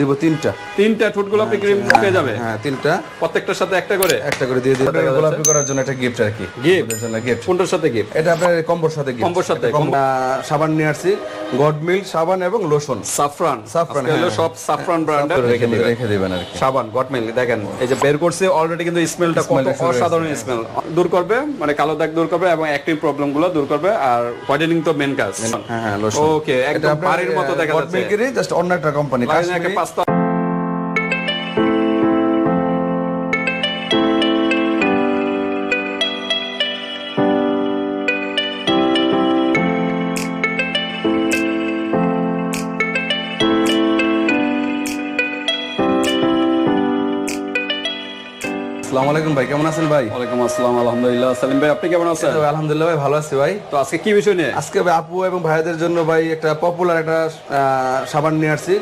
দিব তিনটা। তিনটা ঠোঁটগুলো আপনি ক্রিম পেয়ে যাবে? হ্যাঁ তিনটা। প্রত্যেকটার সাথে একটা করে? একটা করে দিয়ে দিই। গোলাপি করার জন্য একটা গিফট আর কি? ওদের জন্য গিফট কোনটার সাথে গিফট এটা আপনার কম্বোর সাথে gift। কম্বোর সাথে, সাবান নিয়ে আসছি। গড মিল্ক সাবান এবং লোশন। সাফরান সাফরান, হলো হ্যাঁ। সব সাফরান ব্র্যান্ডের রেখে দিবেন। রেখে দিবেন আর কি। সাবান গটমেল দেখেন এই যে বের করছে অলরেডি কিন্তু স্মেলটা কত। অসাধারণ স্মেল দূর করবে মানে কালো দাগ দূর করবে এবং অ্যাক্টিভ প্রবলেমগুলো দূর করবে আর হোয়াইটেনিং তো মেন কাজ। হ্যাঁ হ্যাঁ লোশন ওকে একদম বাড়ির মতো দেখা যাচ্ছে। গড মিল্কেরই জাস্ট অন্য একটা কোম্পানি লাইনে একটা আলাইকুম ভাই কেমন আছেন ভাই? ওয়ালাইকুম আসসালাম আলহামদুলিল্লাহ। সালিম ভাই আপনি কেমন আছেন? আলহামদুলিল্লাহ ভাই ভালো আছি ভাই। তো আজকে কি বিষয় নিয়ে? আজকে আপু এবং ভাইদের জন্য ভাই একটা পপুলার একটা সাবান নিয়ে আসছি।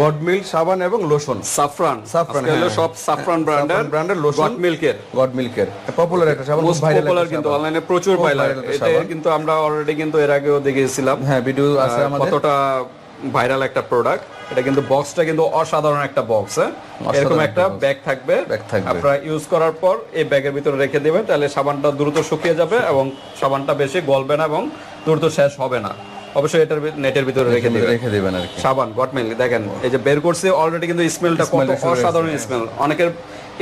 গড মিল্ক সাবান এবং লোশন। সাফরান সাফরান, হলো হ্যাঁ। সব সাফরান ব্র্যান্ডের ব্র্যান্ডের lotion। গট মিল্কের। গড মিল্কের। পপুলার একটা সাবান মোস্ট ভাইরাল পপুলার কিন্তু অনলাইনে প্রচুর খুব একটা এটা কিন্তু আমরা অলরেডি কিন্তু এর আগেও দেখেছিলাম। হ্যাঁ ভিডিও আছে আমাদের। কতটা ভাইরাল একটা প্রোডাক্ট এটা কিন্তু বক্সটা কিন্তু অসাধারণ একটা বক্স হ্যাঁ? এরকম একটা ব্যাগ থাকবে। আপনারা ইউজ করার পর এই ব্যাগের ভিতরে রেখে দিবেন তাহলে সাবানটা দ্রুত শুকিয়ে যাবে এবং সাবানটা বেশি গলবে না এবং দ্রুত শেষ হবে না। অবশ্যই এটার নেটের ভিতরে রেখে দিবেন। রেখে দিবেন আর কি। সাবান গটমেল দেখেন এই যে বের করছে অলরেডি কিন্তু স্মেলটা কত অসাধারণ স্মেল অনেকের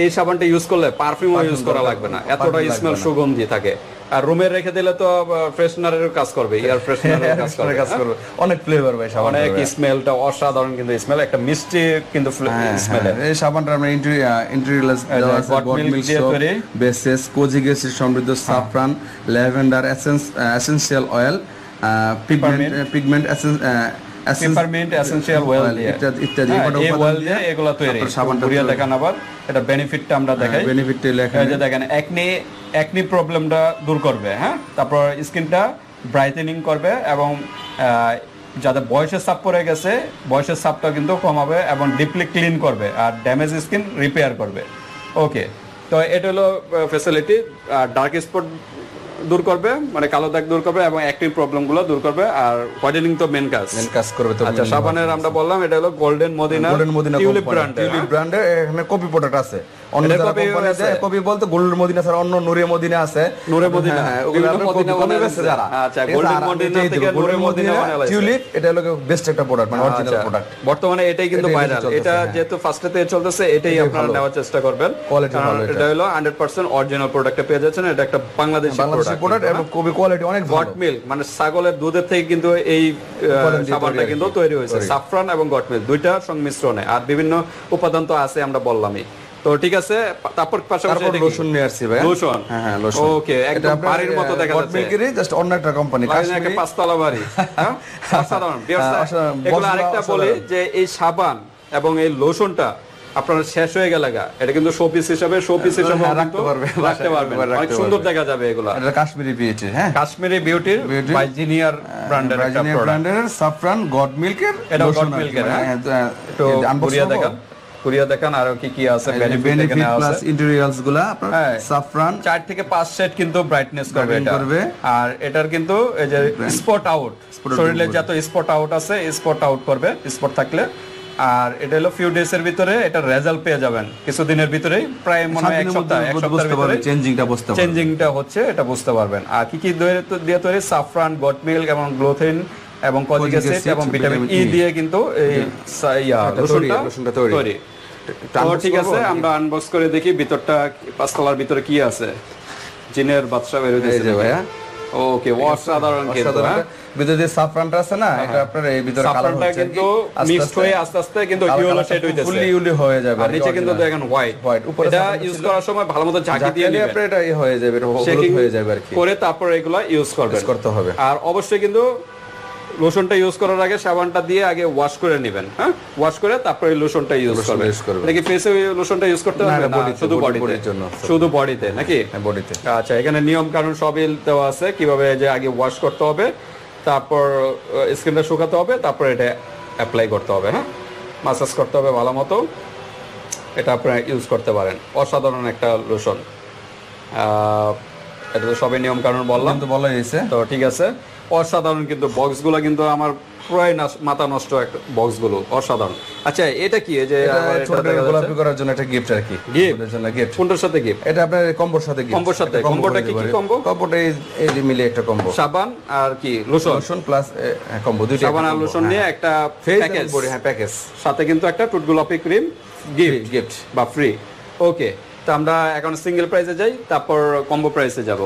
এই সাবানটা ইউজ করলে পারফিউমও ইউজ করা লাগবে না। এতটা স্মেল সুগন্ধি থাকে। আর রুমে রেখে দিলে তো ফ্রেশনারের কাজ করবে এয়ার ফ্রেশনারের কাজ করবে কাজ করবে। অনেক ফ্লেভার ভাই সাবান অনেক স্মেলটা অসাধারণ কিন্তু স্মেল একটা মিষ্টি কিন্তু স্মেল এই সাবানটা আমরা। বেসেস কোজিক অ্যাসিড সমৃদ্ধ saffron lavender essential oil pigment pigment peppermint essential oil ইত্যাদি ইত্যাদি হ্যাঁ, এই উপাদান দিয়ে এগুলো তৈরি। সাবানটা দেখান আবার। এটা বেনিফিটটা আমরা দেখাই। বেনিফিট লেখা এই যে দেখেন একনি একনি প্রবলেমটা দূর করবে হ্যাঁ? তারপর স্কিনটা ব্রাইটেনিং করবে এবং যাদের বয়সের সাপ পড়ে গেছে, বয়সের সাপটা কিন্তু কমাবে এবং ডিপলি ক্লিন করবে আর ড্যামেজ স্কিন রিপেয়ার করবে। ওকে তো এটা হলো ফেসিলিটি আর ডার্ক স্পট দূর করবে মানে কালো দাগ দূর করবে এবং অ্যাক্টিভ প্রবলেমগুলো দূর করবে আর হোয়াইটেনিং তো মেন কাজ। মেন কাজ করবে তো আচ্ছা সাবানের আমরা বললাম এটা হলো Golden Madina Golden Madina Tulip ব্র্যান্ডের টিউলিপ ব্র্যান্ডের এখানে কপি প্রোডাক্ট আছে। অন্য কোম্পানি আছে? কপি বলতে গোল্ডেন মদিনা ছাড়া অন্য নূরে মদিনা আছে। নূরে মদিনা, হ্যাঁ, ওগুলো বিভিন্ন আপনার মদিনা বানায় বেচে যারা। আচ্ছা, আমি মদিনা থেকে নূরে মদিনা বানায়। টিউলিপ এটা হলো বেস্ট একটা প্রোডাক্ট মানে অরিজিনাল আচ্ছা, প্রোডাক্ট বর্তমানে এটাই কিন্তু ভাইরাল এটা হ্যাঁ। যেহেতু ফার্স্টেতে চলতেছে এটাই আপনারা নেওয়ার চেষ্টা করবেন। কারণ ভালো এটা। এটা হলো 100% অরিজিনাল প্রোডাক্টে পেয়ে যাচ্ছেন এটা একটা বাংলাদেশি প্রোডাক্ট প্রোডাক্ট এবং কবি কোয়ালিটি অনেক গট মিল্ক মানে ছাগলের দুধের থেকে কিন্তু এই সাবানটা কিন্তু তৈরি হয়েছে। সাফরান এবং গট মিল্ক দুইটা সংমিশ্রণে। আর বিভিন্ন উপাদান তো আছে আমরা বললামই। তো ঠিক আছে তারপর পাশাপাশি লোশন নিয়ে আসছি ভাই। লোশন হ্যাঁ হ্যাঁ লোশন ওকে একদম বাড়ির মতো দেখা যাচ্ছে। মিল্কেরই জাস্ট অন্য একটা কোম্পানি একটা পাঁচতলা বাড়ি। হ্যাঁ? অসাধারণ হ্যাঁ, এগুলো আরেকটা বলি যে এই সাবান এবং এই লোশনটা আপনার শেষ হয়ে গেলে গা। এটা কিন্তু শোপিস হিসাবে শোপিস হিসাবে হ্যাঁ, রাখতে পারবে, রাখতে পারবেন। অনেক সুন্দর দেখা যাবে এগুলা। এটা কাশ্মীরি পিএইচি হ্যাঁ? কাশ্মীরি বিউটির Beauty। বাইজিনিয়ার ব্র্যান্ডের একটা প্রোডাক্ট ব্র্যান্ডের সাফরান গড মিল্কের এটা গড মিল্কের। হ্যাঁ? হ্যাঁ, একটু কুরিয়া? দেখান। কুরিয়া দেখান আর কি কি আছে বেনিফিট প্লাস ইন্টেরিয়ালসগুলা আপনার হ্যাঁ। সাফরান চার থেকে পাঁচ সেট কিন্তু ব্রাইটনেস করবে এটা। করবে। আর এটার কিন্তু এই যে স্পট আউট শরীরে যত স্পট আউট আছে স্পট আউট করবে স্পট থাকলে। আর এটা হলো ফিউ ডেজ এর ভিতরে এটা রেজাল্ট পেয়ে যাবেন। কিছুদিনের ভিতরেই প্রায় মনে হয় এক সপ্তাহ এক সপ্তাহের ভিতরে চেঞ্জিংটা বুঝতে পারবে চেঞ্জিংটা হচ্ছে এটা বুঝতে পারবেন। আর কি কি দিয়ে তৈরি? সাফরান গট মিল্ক এবং গ্লোথিন এবং কজিক অ্যাসিড এবং ভিটামিন ই E। দিয়ে কিন্তু এই সা- ইয়া রসুনটা তৈরি। তৈরি। তো ঠিক আছে আমরা আনবক্স করে দেখি ভিতরটা পাঁচতলার ভিতরে কি আছে। জিনের বাদশা বের এই যে হইতেছে ভাইয়া। ওকে অসাধারণ কিন্তু হ্যাঁ? একটা- ভিতরে যে সাফরানটা আছে না এটা আপনার এই ভিতরে কালার হচ্ছে। কিন্তু মিক্সড হয়ে আস্তে আস্তে কিন্তু শেড হইতেছে। ফুললি ইউলি হয়ে যাবে আর নিচে কিন্তু দেখেন হোয়াইট হোয়াইট উপরে এটা ইউজ করার সময় ভালো মতো ঝাঁকি দিয়ে জাকিয়ে নেবেন আপনার এটা হয়ে যাবে হলুদ হয়ে যাবে আর কি। করে তারপর এগুলা ইউজ করবেন। করতে হবে। আর অবশ্যই কিন্তু লোশনটা ইউজ করার আগে সাবানটা দিয়ে আগে ওয়াশ করে নেবেন হ্যাঁ? ওয়াশ করে তারপরে লোশনটা ইউজ করবেন। নাকি ফেসে লোশনটা ইউজ করতে হবে না, শুধু বডিতে জন্য। শুধু বডিতে নাকি? হ্যাঁ বডিতে আচ্ছা এখানে নিয়ম কানুন সবই দেওয়া আছে কীভাবে যে আগে ওয়াশ করতে হবে তারপর স্কিনটা শুকাতে হবে তারপর এটা অ্যাপ্লাই করতে হবে হ্যাঁ? মাসাজ করতে হবে ভালো মতো। এটা আপনারা ইউজ করতে পারেন। অসাধারণ একটা লোশন এটা তো সবই নিয়ম কানুন বললাম কিন্তু বলা হয়েছে। তো ঠিক আছে। অসাধারণ কিন্তু বক্সগুলো কিন্তু আমার প্রায় মাথা নষ্ট একটা বক্সগুলো অসাধারণ। আচ্ছা এটা কি? যে? গোলাপি করার জন্য একটা গিফট আর কি? জন্য গিফট কোনটার সাথে গিফট এটা আপনার কম্বোর সাথে। কম্বোর সাথে? কম্বোটা কি কি কম্বো? কম্বোটা এই যে মিলে একটা কম্বো সাবান আর কি লোশন? লোশন প্লাস কম্বো দুইটা সাবান আর লোশন নিয়ে একটা প্যাকেজ হ্যাঁ প্যাকেজ সাথে কিন্তু একটা টুটগোলাপি ক্রিম গিফট গিফট বা ফ্রি ওকে তো আমরা এখন সিঙ্গেল প্রাইসে যাই, তারপর কম্বো প্রাইসে যাব।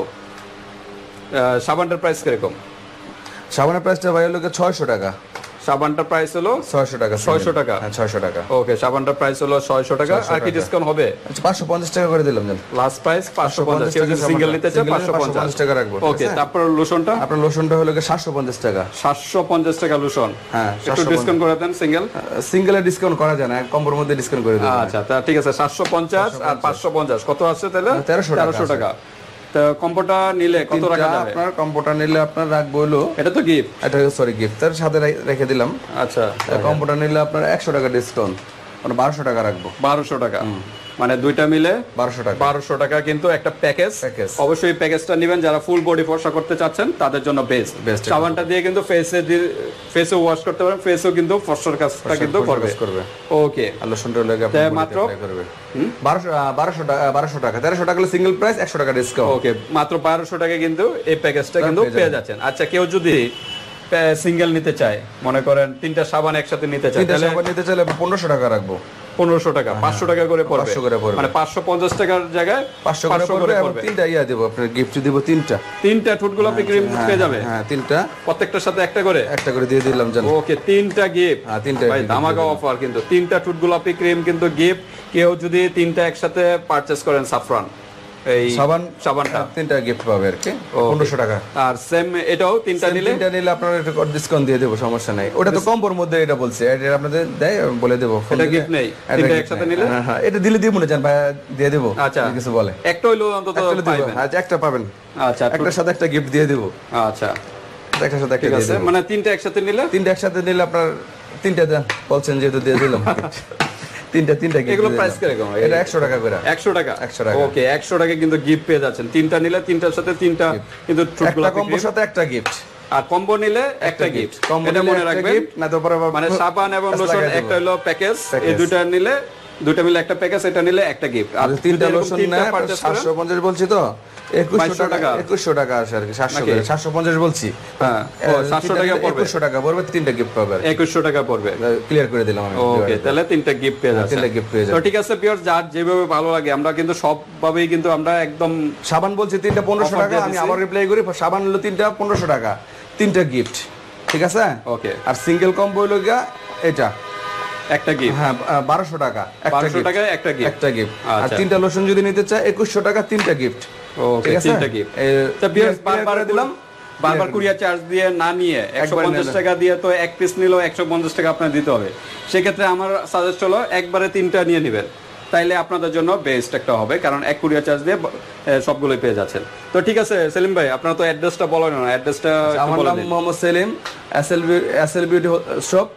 সাবানটার প্রাইস কীরকম? সাবানের প্রাইসটা ভাই হলো ছয়শো টাকা। সাবানটার প্রাইস হলো ছয়শো টাকা 600 টাকা? হ্যাঁ ছয়শো টাকা। ওকে সাবানটার প্রাইস হলো ছয়শো টাকা। আর কি ডিসকাউন্ট হবে? আচ্ছা পাঁচশো পঞ্চাশ টাকা করে দিলাম জান। লাস্ট প্রাইস পাঁচশো পঞ্চাশ। কেউ যদি সিঙ্গেল নিতে চায় Single পাঁচশো নিলে পঞ্চাশ 550 টাকা রাখব, ওকে তারপর লোশনটা আপনার লোশনটা হলো সাতশো পঞ্চাশ টাকা। সাতশো পঞ্চাশ টাকা লোশন হ্যাঁ, একটু ডিসকাউন্ট করে দেন সিঙ্গেল সিঙ্গেলে ডিসকাউন্ট করা যায় না কম্বোর মধ্যে ডিসকাউন্ট করে দেবো আচ্ছা তা ঠিক আছে সাতশো পঞ্চাশ আর পাঁচশো পঞ্চাশ। কত আছে তাহলে? 1300 টাকা তেরোশো টাকা। তো কম্বোটা নিলে কত রাখা যাবে? আপনার কম্বোটা নিলে আপনার রাখব হলো এটা তো গিফট এটা সরি গিফট তার সাথে রেখে দিলাম। আচ্ছা। কম্বোটা নিলে আপনার একশো টাকা ডিসকাউন্ট মানে বারোশো টাকা রাখব। বারোশো টাকা। মানে দুইটা মিলে বারোশো টাকা। বারোশো টাকা কিন্তু একটা প্যাকেজ। অবশ্যই প্যাকেজটা নেবেন। যারা ফুল বডি ফর্সা করতে চাচ্ছেন তাদের জন্য বেস্ট Best সাবানটা দিয়ে কিন্তু ফেসে ফেসে ওয়াশ করতে পারেন ফেসও কিন্তু ফর্সার কাজটা কিন্তু করবে। ওকে আর লোশনটা লেগে মাত্র? করবে। বারোশো টাকা বারোশো টাকা। তেরোশো টাকা সিঙ্গেল প্রাইস একশো টাকা ডিসকাউন্ট ওকে মাত্র বারোশো টাকা কিন্তু এই প্যাকেজটা কিন্তু পেয়ে যাচ্ছেন। আচ্ছা কেউ যদি সিঙ্গেল নিতে চায় মনে করেন তিনটা সাবান একসাথে নিতে চায় তিনটা তাহলে সাবান নিতে চাইলে পনেরোশো টাকা রাখব। পনেরোশো টাকা পাঁচশো টাকা করে পড়বে। 500 করে পড়বে। মানে পাঁচশো পঞ্চাশ টাকার জায়গায় পাঁচশো করে পড়বে তিনটা ইয়া দেবো আপনার গিফট দিব তিনটা। তিনটা ঠোঁট গোলাপি ক্রিম পেয়ে যাবে? হ্যাঁ তিনটা। প্রত্যেকটার সাথে একটা করে? একটা করে দিয়ে দিলাম জানো। ওকে তিনটা গিফট হ্যাঁ, তিনটা ভাই ধামাকা অফার কিন্তু। তিনটা গোলাপি ক্রিম কিন্তু গিফট কেউ যদি তিনটা একসাথে পারচেস করেন সাফরান এই সাবান সাবানটা। তিনটা গিফট পাবে আর কি। পনেরোশো টাকা। আর সেম এটাও তিনটা নিলে তিনটা নিলে আপনার একটা ডিসকাউন্ট দিয়ে দেবো সমস্যা নাই। ওটা তো কম্বোর মধ্যে এটা বলছে। এটা আপনাদের দেয় বলে দেবো। এটা দিলে। নেই? তিনটা একসাথে নিলে? হ্যাঁ, হ্যাঁ, এটা দিলে দিব না জান ভাই দিয়ে দেবো। আচ্ছা। কিছু বলে। একটা হইল অন্তত একটা। পাইবেন। আচ্ছা একটা পাবেন। আচ্ছা একটার সাথে একটা গিফট দিয়ে দেবো। আচ্ছা। একটার সাথে একটা দিয়ে দেবো। মানে তিনটা একসাথে নিলে? তিনটা একসাথে নিলে আপনার তিনটা দেন। বলছেন যেহেতু দিয়ে দিলাম। তিনটা তিনটা এগুলো প্রাইস। কীরকম? এটা একশো টাকা করে। একশো টাকা? 100 টাকা। ওকে একশো টাকা কিন্তু গিফট পেয়ে যাচ্ছেন। তিনটা নিলে তিনটার সাথে তিনটা কিন্তু একটা কম্বোর সাথে একটা গিফট আর কম্বো নিলে একটা গিফট কম্বো এটা মনে রাখবেন। না তো পরে মানে সাবান এবং লোশন একটা হলো প্যাকেজ। এই দুটো নিলে দুইটা মিলে একটা প্যাকেজ এটা নিলে একটা গিফট আর তিনটা লোশন নেয় সাতশো পঞ্চাশ বলছি তো? একুশশো 2200 টাকা টাকা। একুশশো টাকা আসে আর কি সাতশো নাকি? সাতশো পঞ্চাশ বলছি। হ্যাঁ ও, 700 টাকা পড়বে। একুশশো টাকা পড়বে তিনটা গিফট পাবে একুশশো টাকা পড়বে। ক্লিয়ার করে দিলাম আমি ওকে তাহলে তিনটা গিফট পেয়ে যাচ্ছে। তিনটা gift পেয়ে যাচ্ছে। তো ঠিক আছে পিওর যার যেভাবে ভালো লাগে আমরা কিন্তু সবভাবেই কিন্তু আমরা একদম সাবান বলছি তিনটা পনেরোশো Offer টাকা আমি আবার রিপ্লাই করি সাবান হলো তিনটা পনেরোশো টাকা তিনটা গিফট ঠিক আছে? ওকে আর সিঙ্গেল কম্বো হলো গিয়া এটা। একটা গিফট হ্যাঁ বারোশো টাকা। বারোশো। টাকায় একটা গিফট একটা গিফট আর আচ্ছা। তিনটা লোশন যদি নিতে চায় একুশশো টাকা তিনটা গিফট ওকে তিনটা গিফট বারবার দিলাম। বারবার কুরিয়ার চার্জ দিয়ে না নিয়ে একশো পঞ্চাশ। টাকা দিয়ে তো এক পিস নিলেও একশো পঞ্চাশ টাকা আপনার দিতে হবে। সেক্ষেত্রে আমার সাজেস্ট হলো একবারে তিনটা নিয়ে নেবেন। তাইলে আপনাদের জন্য বেস্ট একটা হবে কারণ এক কুরিয়ার চার্জ দিয়ে সবগুলোই পেয়ে যাচ্ছেন। তো ঠিক আছে সেলিম ভাই আপনার তো অ্যাড্রেসটা বলেন না অ্যাড্রেসটা আমার নাম Mohammad Selim SLB SL beauty shop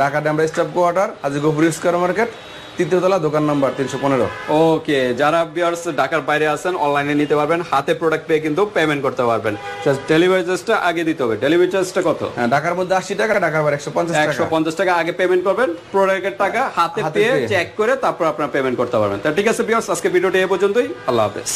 Dhaka Demra staff quarter আজি গোপুর স্কোয়ার মার্কেট তৃতীয়তলা দোকান নাম্বার তিনশো পনেরো। ওকে যারা বিয়ার্স ঢাকার বাইরে আছেন অনলাইনে নিতে পারবেন হাতে প্রোডাক্ট পেয়ে কিন্তু পেমেন্ট করতে পারবেন। ডেলিভারি চার্জটা আগে দিতে হবে। ডেলিভারি চার্জটা কত? হ্যাঁ, ঢাকার মধ্যে আশি টাকা ঢাকার বাইরে একশো পঞ্চাশ একশো পঞ্চাশ টাকা আগে পেমেন্ট করবেন প্রোডাক্টের টাকা হাতে হাতে পেয়ে। চেক করে তারপর আপনার পেমেন্ট করতে পারবেন। তা ঠিক আছে বিয়ার্স আজকে ভিডিওটি এ পর্যন্তই। আল্লাহ হাফেজ।